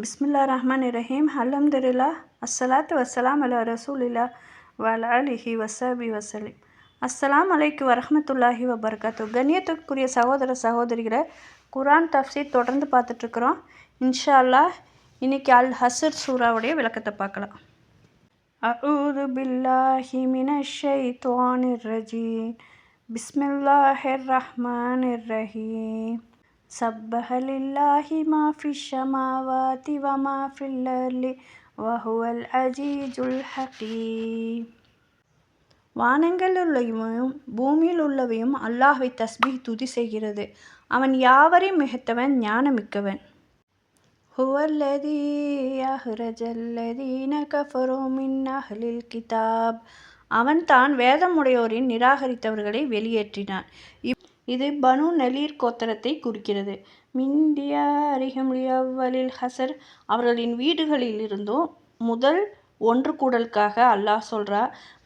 பிஸ்மில்லா ரஹ்மான் ரஹீம் அல்ஹம்துலில்லா அஸ்ஸலாத்து வசலாம் அலா ரசூலில்லா வல அலிஹி வசபி வசலிம் அஸ்ஸலாம் அலைக்கு வரமத்துல்லாஹி வபர்கத்து கண்ணியத்துக்குரிய சகோதர சகோதரிகளை குரான் தஃப்சீர் தொடர்ந்து பார்த்துட்ருக்குறோம். இன்ஷா அல்லாஹ் இன்னைக்கு அல் ஹசர் சூராவுடைய விளக்கத்தை பார்க்கலாம். அஊது பில்லாஹி மினஷ் ஷைத்வானிர் ரஜீம். பிஸ்மில்லாஹிர் ரஹ்மானிர் ரஹீம். سبح لله ما في السماوات وما في الأرض وهو العزيز الحكيم வானங்கள் உள்ளவையும் பூமியில் உள்ளவையும் அல்லாஹ்வை தஸ்பீஹ் துதி செய்கிறது அவன் யாவரையும் மிகத்தவன் ஞானமிக்கவன் هو الذي أخرج الذين كفروا من أهل الكتاب அவன் தான் வேதமுடையோரின் நிராகரித்தவர்களை வெளியேற்றினான் இப் இது பனு நலீர் கோத்திரத்தை குறிக்கிறது. மிந்தியா அரிஹம்லியவலில் ஹசர் அவர்களின் வீடுகளிலிருந்தும் முதல் ஒன்று கூடலுக்காக அல்லாஹ் சொல்றா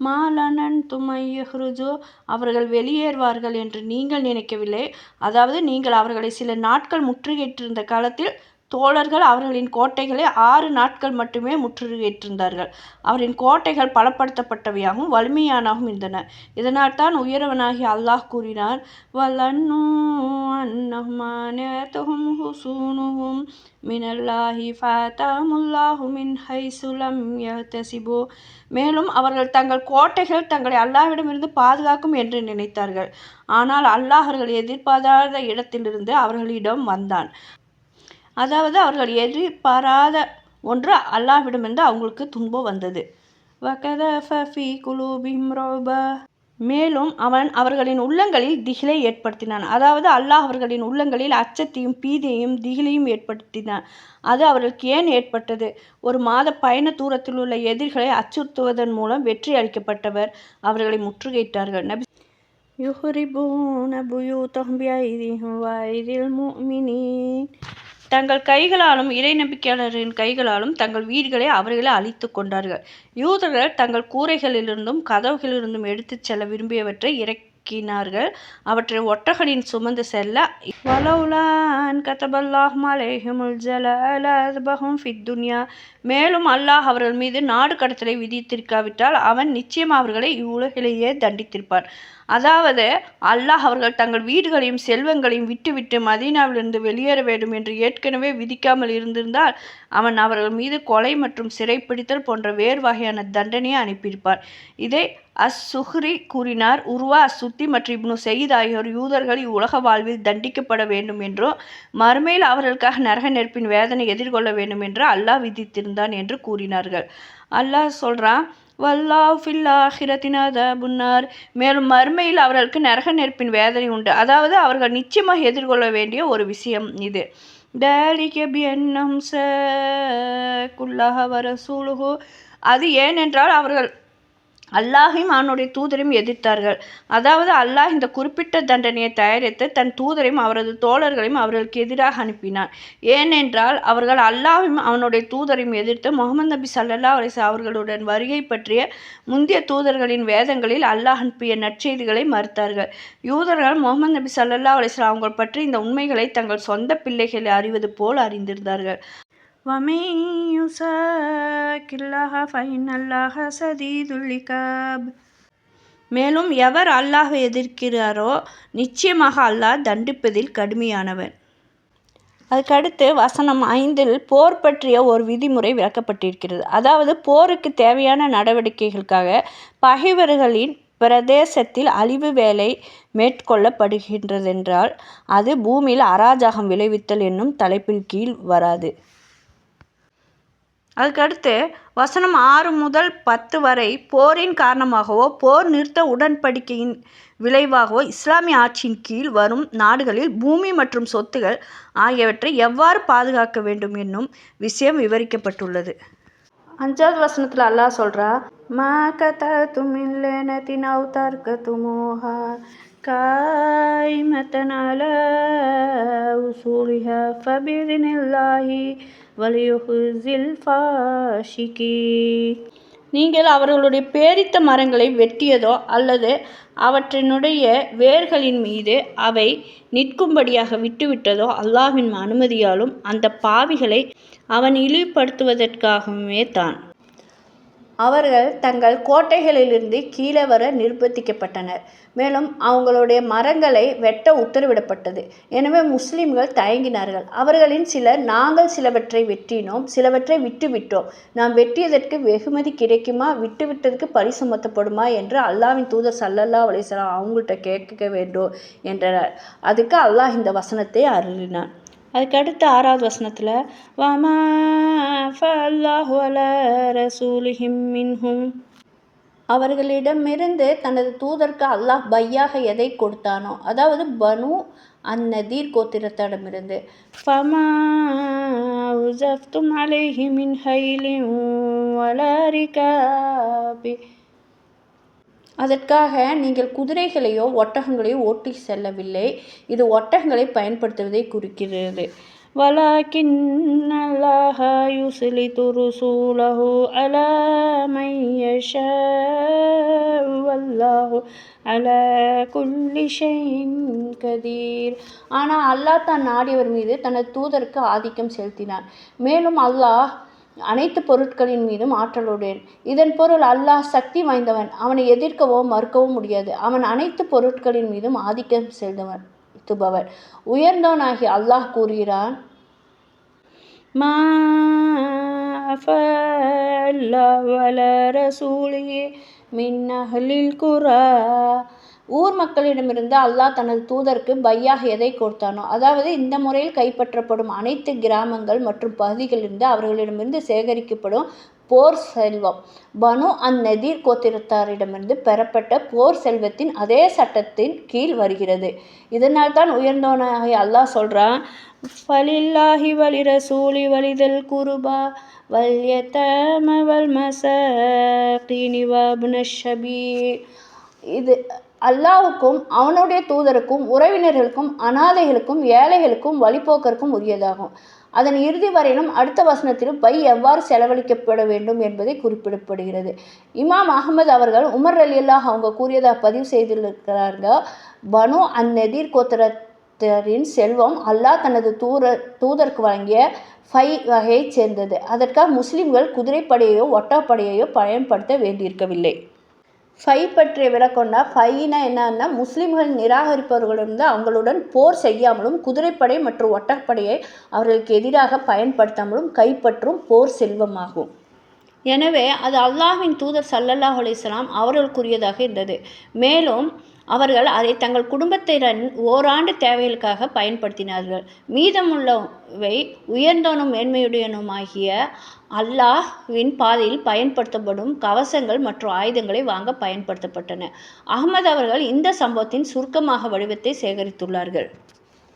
மாலனன் துமையஹ்ருஜோ அவர்கள் வெளியேறுவார்கள் என்று நீங்கள் நினைக்கவில்லை. அதாவது நீங்கள் அவர்களை சில நாட்கள் முற்றுகையிட்டிருந்த காலத்தில் தோழர்கள் அவர்களின் கோட்டைகளை ஆறு நாட்கள் மட்டுமே முற்றுகையிட்டிருந்தார்கள். அவரின் கோட்டைகள் பலப்படுத்தப்பட்டவையாகவும் வலிமையானவும் இருந்தன. இதனால் தான் உயரவனாகி அல்லாஹ் கூறினார் வலன்னு அன்னஹ்மானத்துஹும் ஹுசூனுஹும் மினல்லாஹி ஃபதாமுல்லாஹு மின் ஹைசுலம் யஹ்தசிபு. மேலும் அவர்கள் தங்கள் கோட்டைகள் தங்களை அல்லாஹ்விடமிருந்து பாதுகாக்கும் என்று நினைத்தார்கள். ஆனால் அல்லாஹ் அவர்கள் எதிர்பாராத இடத்திலிருந்து அவர்களிடம் வந்தான். அதாவது அவர்கள் எதிர்பாராத ஒன்று அல்லாஹ்விடமிருந்து அவங்களுக்கு துன்பம் வந்தது. மேலும் அவன் அவர்களின் உள்ளங்களில் திகிலை ஏற்படுத்தினான். அதாவது அல்லாஹ் அவர்களின் உள்ளங்களில் அச்சத்தையும் பீதியையும் திகிலையும் ஏற்படுத்தினான். அது அவர்களுக்கு ஏன் ஏற்பட்டது? ஒரு மாத பயண தூரத்தில் உள்ள எதிரிகளை அச்சுறுத்துவதன் மூலம் வெற்றி அளிக்கப்பட்டவர் அவர்களை முற்றுகையிட்டார்கள். நபி யுஹரிபூன புயூ தொம்பியா இதில் முஃமினீன். தங்கள் கைகளாலும் இறை நம்பிக்கையாளரின் கைகளாலும் தங்கள் வீடுகளை அவர்களே அழித்து கொண்டார்கள். யூதர்கள் தங்கள் கூரைகளிலிருந்தும் கதவுகளிலிருந்தும் எடுத்துச் செல்ல விரும்பியவற்றை இறை இறக்கினார்கள் அவற்றை ஒட்டகனின் சுமந்து செல்ல வலவுலான் கதபல்லாஹ் மலேஹமுல் ஜலபஹும் ஃபித்துன்யா மேலும் அல்லாஹ் அவர்கள் மீது நாடு கடத்தலை விதித்திருக்காவிட்டால் அவன் நிச்சயம் அவர்களை இவ்வுலகிலேயே தண்டித்திருப்பான். அதாவது அல்லாஹ் அவர்கள் தங்கள் வீடுகளையும் செல்வங்களையும் விட்டுவிட்டு மதீனாவிலிருந்து வெளியேற வேண்டும் என்று ஏற்கனவே விதிக்காமல் இருந்திருந்தால் அவன் அவர்கள் மீது கொலை மற்றும் சிறைப்பிடித்தல் போன்ற வேறு வகையான தண்டனையை அனுப்பியிருப்பார் இதை அஸ் சுஹ்ரி கூறினார் உருவா அசுத்தி மற்றும் இப்னு சயீத் ஆகியோர் யூதர்கள் இவ்வுலக வாழ்வில் தண்டிக்கப்பட வேண்டும் என்றும் மறுமையில் அவர்களுக்காக நரக நெருப்பின் வேதனை எதிர்கொள்ள வேண்டும் என்று அல்லாஹ் விதித்திருந்தான் என்று கூறினார்கள். அல்லாஹ் சொல்கிறான் வல்லா ஃபில்லாஹிரத்தினாத புன்னார் மேலும் மறுமையில் அவர்களுக்கு நரக நெருப்பின் வேதனை உண்டு. அதாவது அவர்கள் நிச்சயமாக எதிர்கொள்ள வேண்டிய ஒரு விஷயம் இது. டேலிக பியன்னம் ச குல்லாஹ வரசூலுஹு. அது ஏனென்றால் அவர்கள் அல்லாஹையும் அவனுடைய தூதரையும் எதிர்த்தார்கள். அதாவது அல்லாஹ் இந்த குறிப்பிட்ட தண்டனையை தயாரித்து தன் தூதரையும் அவரது தோழர்களையும் அவர்களுக்கு எதிராக அனுப்பினான். ஏனென்றால் அவர்கள் அல்லாஹையும் அவனுடைய தூதரையும் எதிர்த்து முகமது நபி சல்லல்லா அலிஸ் அவர்களுடன் வருகை பற்றிய முந்தைய தூதர்களின் வேதங்களில் அல்லாஹ் அனுப்பிய நற்செய்திகளை மறுத்தார்கள். யூதர்கள் முகமது நபி சல்லல்லா அலிஸ்லாம் அவங்க பற்றி இந்த உண்மைகளை தங்கள் சொந்த பிள்ளைகளை அறிவது போல் அறிந்திருந்தார்கள். ومن يساك الله فإن الله شديد العقاب மேலும் எவர் அல்லாஹை எதிர்க்கிறாரோ நிச்சயமாக அல்லாஹ் தண்டிப்பதில் கடுமையானவன் அதுக்கடுத்து வசனம் ஐந்தில் போர் பற்றிய ஒரு விதிமுறை விளக்கப்பட்டிருக்கிறது அதாவது போருக்கு தேவையான நடவடிக்கைகளுக்காக பகைவர்களின் பிரதேசத்தில் அழிவு வேலை மேற்கொள்ளப்படுகின்றதென்றால் அது பூமியில் அராஜகம் விளைவித்தல் என்னும் தலைப்பின் கீழ் வராது அதுக்கடுத்து வசனம் ஆறு முதல் பத்து வரை போரின் காரணமாகவோ போர் நிறுத்த உடன்படிக்கையின் விளைவாகவோ இஸ்லாமிய ஆட்சியின் கீழ் வரும் நாடுகளில் பூமி மற்றும் சொத்துகள் ஆகியவற்றை எவ்வாறு பாதுகாக்க வேண்டும் என்னும் விஷயம் விவரிக்கப்பட்டுள்ளது. அஞ்சாவது வசனத்தில் அல்லாஹ் சொல்கிறா மா கத துமில்லனத்தின் அவுதார்க்க துமோஹா காய்மத்தன் அல உசூலிஹா ஃபபிதினில்லாஹி வலியுஹில் ஃபாஷிகி நீங்கள் அவர்களுடைய பேரித்த மரங்களை வெட்டியதோ அல்லது அவற்றினுடைய வேர்களின் மீது அவை நிற்கும்படியாக விட்டுவிட்டதோ அல்லாஹ்வின் அனுமதியாலும் அந்த பாவிகளை அவன் இழிவுபடுத்துவதற்காகவுமே தான். அவர்கள் தங்கள் கோட்டைகளிலிருந்து கீழே வர நிர்பந்திக்கப்பட்டனர். மேலும் அவங்களுடைய மரங்களை வெட்ட உத்தரவிடப்பட்டது. எனவே முஸ்லிம்கள் தயங்கினார்கள். அவர்களின் சிலர் நாங்கள் சிலவற்றை வெட்டினோம் சிலவற்றை விட்டுவிட்டோம். நாம் வெட்டியதற்கு வெகுமதி கிடைக்குமா? விட்டுவிட்டதற்கு பழி சுமத்தப்படுமா? என்று அல்லாவின் தூதர் சல்லல்லா அலிஸ்லாம் அவங்கள்ட்ட கேட்க வேண்டும் என்றனர் அதுக்கு அல்லாஹ் இந்த வசனத்தை அருளினான். அதுக்கடுத்து ஆறாவது வசனத்தில் வமா ஃபல்லாஹு அலா ரசூலிஹிம் மின்ஹும். அவர்களிடமிருந்து தனது தூதருக்கு அல்லாஹ் பையாக எதை கொடுத்தானோ அதாவது பனு அந்நதீர் கோத்திரத்திடமிருந்து ஃபமா உசஃப்தும் அலைஹி மின் ஹைலின் வலரிகாபி அதற்காக நீங்கள் குதிரைகளையோ ஒட்டகங்களையோ ஓட்டி செல்லவில்லை. இது ஒட்டகங்களை பயன்படுத்துவதை குறிக்கிறது. வலாக்கின் அல்லாஹ யுஸ்லிது ருசூலஹு அல மை யஷாஉ கதீர். ஆனால் அல்லாஹ் தான் நாடியவர் மீது தனது தூதருக்கு ஆதிக்கம் செலுத்தினார் மேலும் அல்லாஹ் அனைத்து பொருட்களின் மீதும் ஆற்றலுடையன் இதன் பொருள் அல்லாஹ் சக்தி வாய்ந்தவன். அவனை எதிர்க்கவோ மறுக்கவோ முடியாது. அவன் அனைத்து பொருட்களின் மீதும் ஆதிக்கம் செலுத்தவன் துபவர் உயர்ந்தவனாகி அல்லாஹ் கூறுகிறான் மா ரசூலியே மின் அஹ்லில் குரா ஊர் மக்களிடமிருந்து அல்லாஹ் தனது தூதருக்கு பையாக எதை கொடுத்தானோ அதாவது இந்த முறையில் கைப்பற்றப்படும் அனைத்து கிராமங்கள் மற்றும் பகுதிகளிலிருந்து அவர்களிடமிருந்து சேகரிக்கப்படும் போர் செல்வம். பனு அந்நதீர் கோத்திரத்தாரிடமிருந்து பெறப்பட்ட போர் செல்வத்தின் அதே சட்டத்தின் கீழ் வருகிறது. இதனால் தான் உயர்ந்தவனாக அல்லாஹ் சொல்கிறான் ஃபலில்லாஹி வலி ரசூலி வலிதல் குருபா வல்ய வல் மசீனி வப்ன இது அல்லாவுக்கும் அவனுடைய தூதருக்கும் உறவினர்களுக்கும் அனாதைகளுக்கும் ஏழைகளுக்கும் வழிபோக்கருக்கும் உரியதாகும். அதன் இறுதி வரையிலும் அடுத்த வசனத்தில் பை எவ்வாறு செலவழிக்கப்பட வேண்டும் என்பதை குறிப்பிடப்படுகிறது. இமாம் அகமது அவர்கள் உமர் அலி அல்லாஹ் அவங்க கூறியதாக பதிவு செய்திருக்கிறார்கள் பனு அந்நெதிர் கோத்தரத்தரின் செல்வம் அல்லாஹ் தனது தூர தூதருக்கு வழங்கிய ஃபை வகையைச் சேர்ந்தது. அதற்காக முஸ்லிம்கள் குதிரைப்படையையோ ஒட்டப்படையையோ பயன்படுத்த வேண்டியிருக்கவில்லை. ஃபை பற்றிய விளக்கம்னா ஃபைனா என்னன்னா முஸ்லீம்கள் நிராகரிப்பவர்களிருந்து அவங்களுடன் போர் செய்யாமலும் குதிரைப்படை மற்றும் ஒட்டப்படையை அவர்களுக்கு எதிராக பயன்படுத்தாமலும் கைப்பற்றும் போர் செல்வமாகும். எனவே அது அல்லாஹின் தூதர் சல்லல்லாஹ் அலிஸ்லாம் அவர்களுக்குரியதாக இருந்தது. மேலும் அவர்கள் அதை தங்கள் குடும்பத்தினரின் ஓராண்டு தேவைகளுக்காக பயன்படுத்தினார்கள். மீதமுள்ளவை உயர்ந்தவனும் மேன்மையுடையனுமாகிய அல்லாஹ்வின் பாதையில் பயன்படுத்தப்படும் கவசங்கள் மற்றும் ஆயுதங்களை வாங்க பயன்படுத்தப்பட்டன. அகமது அவர்கள் இந்த சம்பவத்தின் சுருக்கமாக வடிவத்தை சேகரித்துள்ளார்கள்.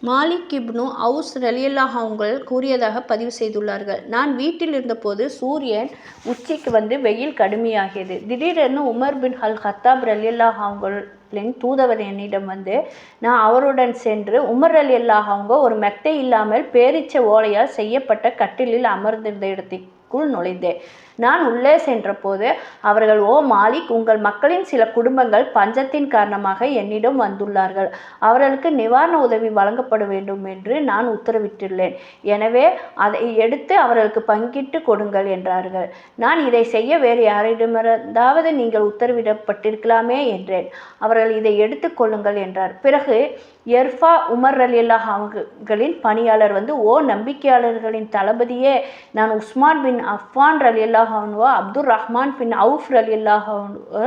மாலிக் இப்னு அவுஸ் ரலியல்லாஹ் அவங்கள் கூறியதாக பதிவு செய்துள்ளார்கள். நான் வீட்டில் இருந்தபோது சூரியன் உச்சிக்கு வந்து வெயில் கடுமையாகியது. திடீரென உமர் பின் அல் ஹத்தாப் ரலியல்லாஹ் அவங்களின் தூதவர் என்னிடம் வந்து நான் அவருடன் சென்று உமர் அலி அவங்க ஒரு மெத்தை இல்லாமல் பேரிச்ச ஓலையால் செய்யப்பட்ட கட்டிலில் அமர்ந்திருந்த இடத்திற்குள் நுழைந்தேன். நான் உள்ளே சென்றபோது அவர்கள் ஓ மாலிக் உங்கள் மக்களின் சில குடும்பங்கள் பஞ்சத்தின் காரணமாக என்னிடம் வந்துள்ளார்கள். அவர்களுக்கு நிவாரண உதவி வழங்கப்பட வேண்டும் என்று நான் உத்தரவிட்டுள்ளேன். எனவே அதை எடுத்து அவர்களுக்கு பங்கிட்டு கொடுங்கள் என்றார்கள். நான் இதை செய்ய வேறு யாரிடமிருந்தாவது நீங்கள் உத்தரவிடப்பட்டிருக்கலாமே என்றேன். அவர்கள் இதை எடுத்துக்கொள்ளுங்கள் என்றார். பிறகு எர்ஃபா உமர் அலியல்லாஹ் அவர்களின் பணியாளர் வந்து ஓ நம்பிக்கையாளர்களின் தளபதியே நான் உஸ்மான் பின் அஃபான் ரலியல்லாஹ் அல்லாஹானுவோ அப்துல் ரஹ்மான் பின் அவுஃப் ரலி அல்லாஹானுவோ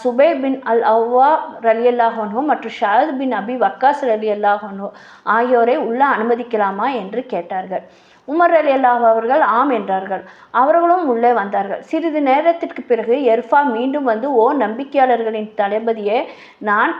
சுபை பின் அல் அவ்வா ரலி அல்லாஹானுவோ மற்றும் ஷாத் பின் அபி வக்காஸ் ரலி அல்லாஹானுவோ ஆகியோரை உள்ளே அனுமதிக்கலாமா என்று கேட்டார்கள். உமர் அலி அல்லாஹ் அவர்கள் ஆம் என்றார்கள். அவர்களும் உள்ளே வந்தார்கள். சிறிது நேரத்திற்கு பிறகு எர்ஃபா மீண்டும் வந்து ஓ நம்பிக்கையாளர்களின் தளபதியே நான்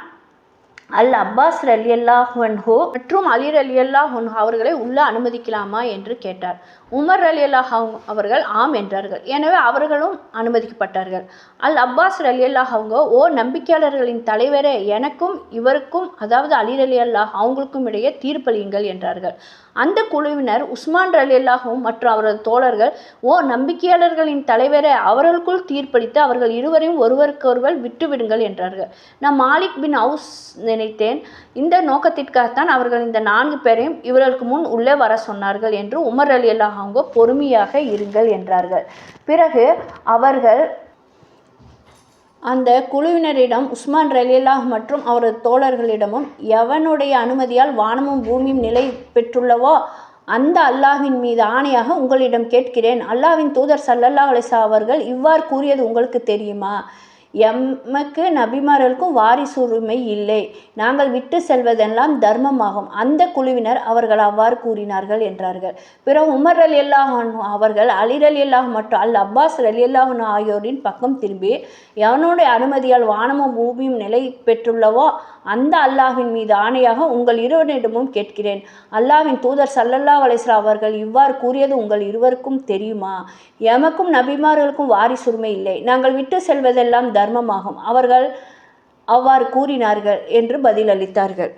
அல் அப்பாஸ் அலி அல்லாஹன்ஹோ மற்றும் அலி அலி அல்லாஹன் அவர்களை உள்ள அனுமதிக்கலாமா என்று கேட்டார். உமர் அலி அல்லாஹ் அவர்கள் ஆம் என்றார்கள். எனவே அவர்களும் அனுமதிக்கப்பட்டார்கள். அல் அப்பாஸ் அலி அல்லாஹ் அவங்க ஓ நம்பிக்கையாளர்களின் தலைவரே எனக்கும் இவருக்கும் அதாவது அலிர் அலி அல்லாஹ் அவங்களுக்கும் இடையே தீர்ப்பளியுங்கள் என்றார்கள். அந்த குழுவினர் உஸ்மான் ரலியல்லாஹுவும் மற்றும் அவரது தோழர்கள் ஓ நம்பிக்கையாளர்களின் தலைவரை அவர்களுக்குள் தீர்ப்பளித்து அவர்கள் இருவரையும் ஒருவருக்கொருவர் விட்டுவிடுங்கள் என்றார்கள். நம் மாலிக் பின் அவுஸ் நினைத்தேன். இந்த நோக்கத்திற்காகத்தான் அவர்கள் இந்த நான்கு பேரையும் இவர்களுக்கு முன் உள்ளே வர சொன்னார்கள் என்று உமர் அலி அல்லாஹாங்க பொறுமையாக இருங்கள் என்றார்கள். பிறகு அவர்கள் அந்த குழுவினரிடம் உஸ்மான் ரலியல்லாஹ் மற்றும் அவரது தோழர்களிடமும் எவனுடைய அனுமதியால் வானமும் பூமியும் நிலை பெற்றுள்ளவோ அந்த அல்லாஹின் மீது ஆணையாக உங்களிடம் கேட்கிறேன். அல்லாவின் தூதர் சல்லல்லா அலிசா அவர்கள் இவ்வாறு கூறியது உங்களுக்கு தெரியுமா? எமக்கு நபிமார்களுக்கும் வாரிசுரிமை இல்லை. நாங்கள் விட்டு செல்வதெல்லாம் தர்மமாகும். அந்த குழுவினர் அவர்கள் அவ்வாறு கூறினார்கள் என்றார்கள். பிற உமர் அலி அல்லாஹன் அவர்கள் அலி அலி அல்லாஹ் மற்றும் அல் அப்பாஸ் அலி அல்லாஹன் ஆகியோரின் பக்கம் திரும்பி எவனுடைய அனுமதியால் வானமும் பூமியும் நிலை பெற்றுள்ளவோ அந்த அல்லாஹின் மீது ஆணையாக உங்கள் இருவரிடமும் கேட்கிறேன். அல்லாவின் தூதர் சல்லல்லா அலைஹி அவர்கள் இவ்வாறு கூறியது உங்கள் இருவருக்கும் தெரியுமா? எமக்கும் நபிமார்களுக்கும் வாரிசுரிமை இல்லை. நாங்கள் விட்டு செல்வதெல்லாம் தர்மமாகும். அவர்கள் அவ்வாறு கூறினார்கள் என்று பதிலளித்தார்கள்.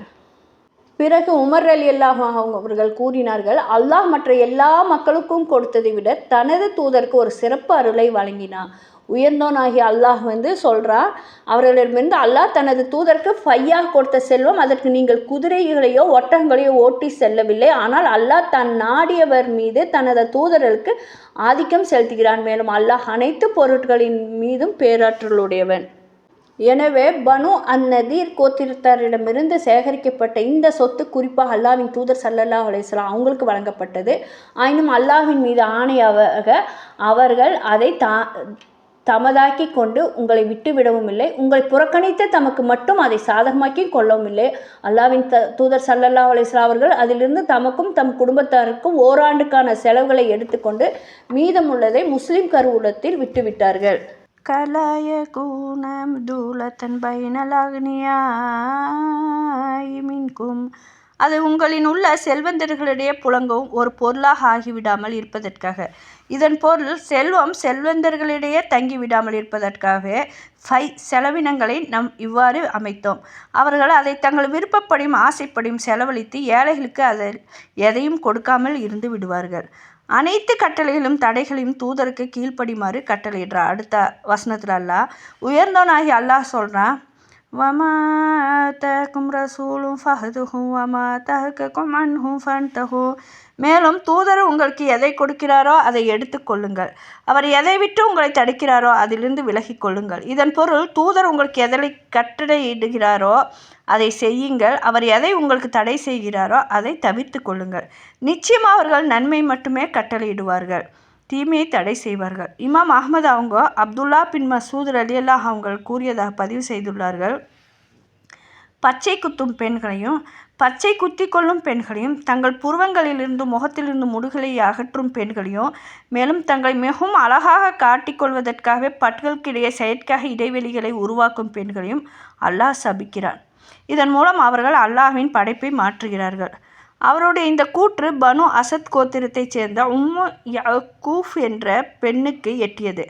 பிறகு உமர் அலி அல்லாஹ் அவர்கள் கூறினார்கள் அல்லாஹ் மற்ற எல்லா மக்களுக்கும் கொடுத்ததை விட தனது தூதருக்கு ஒரு சிறப்பு அருளை வழங்கினான். உயர்ந்தோனாகிய அல்லாஹ் வந்து சொல்கிறான் அவர்களிடமிருந்து அல்லாஹ் தனது தூதருக்கு ஃபையாக கொடுத்த செல்வம் அதற்கு நீங்கள் குதிரைகளையோ ஒட்டகங்களையோ ஓட்டி செல்லவில்லை. ஆனால் அல்லாஹ் தன் நாடியவர் மீது தனது தூதர்களுக்கு ஆதிக்கம் செலுத்துகிறான். மேலும் அல்லாஹ் அனைத்து பொருட்களின் மீதும் பேராற்றலுடையவன். எனவே பனு அந்நதீர் கோத்திரத்தாரிடமிருந்து சேகரிக்கப்பட்ட இந்த சொத்து குறிப்பாக அல்லாவின் தூதர் சல்லல்லா அலேஸ்லாம் அவங்களுக்கு வழங்கப்பட்டது. ஆயினும் அல்லாஹ்வின் மீது ஆணையாக அவர்கள் அதை தா தமதாக்கி கொண்டு உங்களை விட்டு விடவும் இல்லை உங்களை புறக்கணித்து தமக்கு மட்டும் அதை சாதகமாக்கி கொள்ளவும் இல்லை அல்லாவின் த தூதர் சல்லல்லா அலிஸ்லா அவர்கள் அதிலிருந்து தமக்கும் தம் குடும்பத்தாருக்கும் ஓராண்டுக்கான செலவுகளை எடுத்துக்கொண்டு மீதமுள்ளதை முஸ்லிம் கருவூலத்தில் விட்டுவிட்டார்கள் كلا يكون مبدولة بين الأغنياء منكم அது உங்களின் உள்ள செல்வந்தர்களிடையே புழங்கவும் ஒரு பொருளாக ஆகிவிடாமல் இருப்பதற்காக. இதன் பொருள் செல்வம் செல்வந்தர்களிடையே தங்கிவிடாமல் இருப்பதற்காகவே ஃபை செலவினங்களை நம் இவ்வாறு அமைத்தோம். அவர்கள் அதை தங்கள் விருப்பப்படியும் ஆசைப்படியும் செலவழித்து ஏழைகளுக்கு அதை எதையும் கொடுக்காமல் இருந்து விடுவார்கள். அனைத்து கட்டளைகளும் தடைகளையும் தூதருக்கு கீழ்ப்படிமாறு கட்டளையிடுறார். அடுத்த வசனத்தில் அல்லாஹ் உயர்ந்தவனாகி அல்லாஹ் சொல்கிறான் وما آتاكم رسول فخذوه وما تهككم عنه فانتهوا மேலும் தூதர் உங்களுக்கு எதை கொடுக்கிறாரோ அதை எடுத்துக்கொள்ளுங்கள் அவர் எதை விட்டு உங்களை தடுக்கிறாரோ அதிலிருந்து விலகிக் கொள்ளுங்கள் இதன் பொருள் தூதர் உங்களுக்கு எதை கட்டளையிடுகிறாரோ அதை செய்யுங்கள் அவர் எதை உங்களுக்கு தடை செய்கிறாரோ அதை தவிர்த்து கொள்ளுங்கள் நிச்சயமாக அவர்கள் நன்மை மட்டுமே கட்டளையிடுவார்கள் தீமையை தடை செய்வார்கள். இமாம் அகமது அவங்க அப்துல்லா பின் மசூத் அலி அல்லாஹ் அவங்க கூறியதாக பதிவு செய்துள்ளார்கள். பச்சை குத்தும் பெண்களையும் பச்சை குத்தி கொள்ளும் பெண்களையும் தங்கள் புருவங்களிலிருந்து முகத்திலிருந்து முடுகளை அகற்றும் பெண்களையும் மேலும் தங்களை மிகவும் அழகாக காட்டிக்கொள்வதற்காகவே பட்களுக்கிடையே செயற்காக இடைவெளிகளை உருவாக்கும் பெண்களையும் அல்லாஹ் சபிக்கிறான். இதன் மூலம் அவர்கள் அல்லாஹ்வின் படைப்பை மாற்றுகிறார்கள். அவருடைய இந்த கூற்று பனு அசத் கோத்திரத்தைச் சேர்ந்த உம்மு யகூஃப் என்ற பெண்ணுக்கு எட்டியது.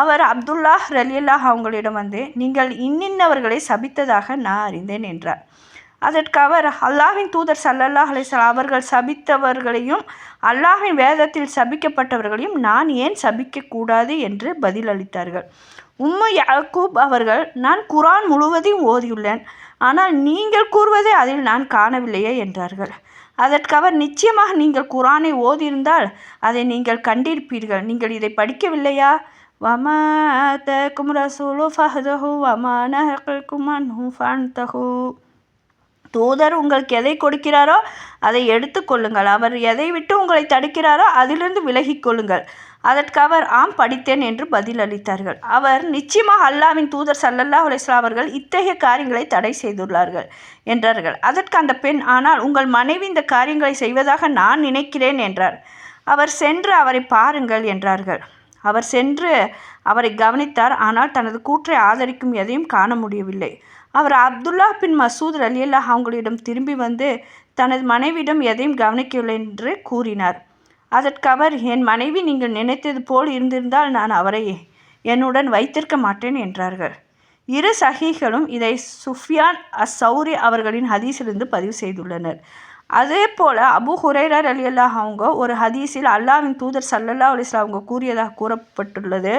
அவர் அப்துல்லாஹ் ரலியல்லாஹ் அவங்களிடம் வந்து நீங்கள் இன்னின்னவர்களை சபித்ததாக நான் அறிந்தேன் என்றார். அதற்கு அவர் அல்லாஹின் தூதர் சல்லல்லாஹ் அலிஸ்லாம் அவர்கள் சபித்தவர்களையும் அல்லாஹின் வேதத்தில் சபிக்கப்பட்டவர்களையும் நான் ஏன் சபிக்கக்கூடாது என்று பதிலளித்தார்கள். உம்மு யாக்கூப் அவர்கள் நான் குரான் முழுவதையும் ஓதியுள்ளேன் ஆனால் நீங்கள் கூறுவதை அதில் நான் காணவில்லையே என்றார்கள். அதற்கு அவர் நிச்சயமாக நீங்கள் குரானை ஓதியிருந்தால் அதை நீங்கள் கண்டிருப்பீர்கள். நீங்கள் இதை படிக்கவில்லையா? வமா தகும் ரசூலு ஃபஹதஹு வமா நஹக்கும் அன்ஹு ஃபன்தஹு. தூதர் உங்களுக்கு எதை கொடுக்கிறாரோ அதை எடுத்துக்கொள்ளுங்கள் அவர் எதை விட்டு உங்களை தடுக்கிறாரோ அதிலிருந்து விலகிக் கொள்ளுங்கள். அதற்கு அவர் ஆம் படித்தேன் என்று பதிலளித்தார்கள். அவர் நிச்சயமாக அல்லாவின் தூதர் சல்லல்லாஹ் அலிஸ்லா அவர்கள் இத்தகைய காரியங்களை தடை செய்துள்ளார்கள் என்றார்கள். அதற்கு அந்த பெண் ஆனால் உங்கள் மனைவி இந்த காரியங்களை செய்வதாக நான் நினைக்கிறேன் என்றார். அவர் சென்று அவரை பாருங்கள் என்றார்கள். அவர் சென்று அவரை கவனித்தார். ஆனால் தனது கூற்றை ஆதரிக்கும் எதையும் காண முடியவில்லை. அவர் அப்துல்லா பின் மசூத் அலியல்லாஹ் அவங்களிடம் திரும்பி வந்து தனது மனைவியிடம் எதையும் கவனிக்கவில்லை என்று கூறினார். அதற்கு அவர் என் மனைவி நீங்கள் நினைத்தது போல் இருந்திருந்தால் நான் அவரை என்னுடன் வைத்திருக்க மாட்டேன் என்றார்கள். இரு சஹிகளும் இதை சுஃபியான் அஸ் சௌரி அவர்களின் ஹதீஸிலிருந்து பதிவு செய்துள்ளனர். அதே போல் அபு ஹுரைரர் அலி அல்லாஹ் அவங்க ஒரு ஹதீஸில் அல்லாவின் தூதர் சல்லல்லா அலிஸ்லாம் அவங்க கூறியதாக கூறப்பட்டுள்ளது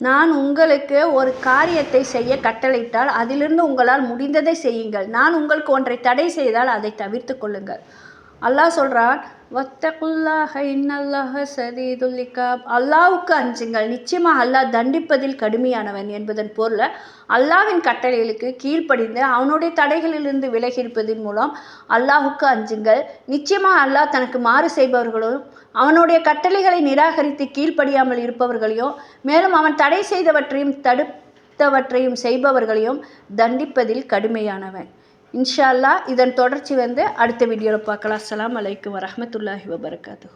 நான் உங்களுக்கு ஒரு காரியத்தை செய்ய கட்டளையிட்டால் அதிலிருந்து உங்களால் முடிந்ததை செய்யுங்கள். நான் உங்களுக்கு ஒன்றை தடை செய்தால் அதை தவிர்த்து கொள்ளுங்கள். அல்லாஹ் சொல்கிறான் வத்தகுல்லாஹ இன்னல்லாஹ சதீதுல்லிகாப் அல்லாவுக்கு அஞ்சுங்கள். நிச்சயமாக அல்லாஹ் தண்டிப்பதில் கடுமையானவன் என்பதன் பொருளை அல்லாவின் கட்டளைகளுக்கு கீழ்ப்படிந்து அவனுடைய தடைகளிலிருந்து விலகி இருப்பதன் மூலம் அல்லாஹுக்கு அஞ்சுங்கள். நிச்சயமாக அல்லாஹ் தனக்கு மாறு செய்பவர்களும் அவனுடைய கட்டளைகளை நிராகரித்து கீழ்ப்படியாமல் இருப்பவர்களையும் மேலும் அவன் தடை செய்தவற்றையும் தடுத்தவற்றையும் செய்பவர்களையும் தண்டிப்பதில் கடுமையானவன். இன்ஷா இதன் தொடர்ச்சி வந்து அடுத்த வீடியோவில் பார்க்கலாம். அஸ்லாம் வலைக்கம் வரமத்துல்லாஹி வபர்காத்து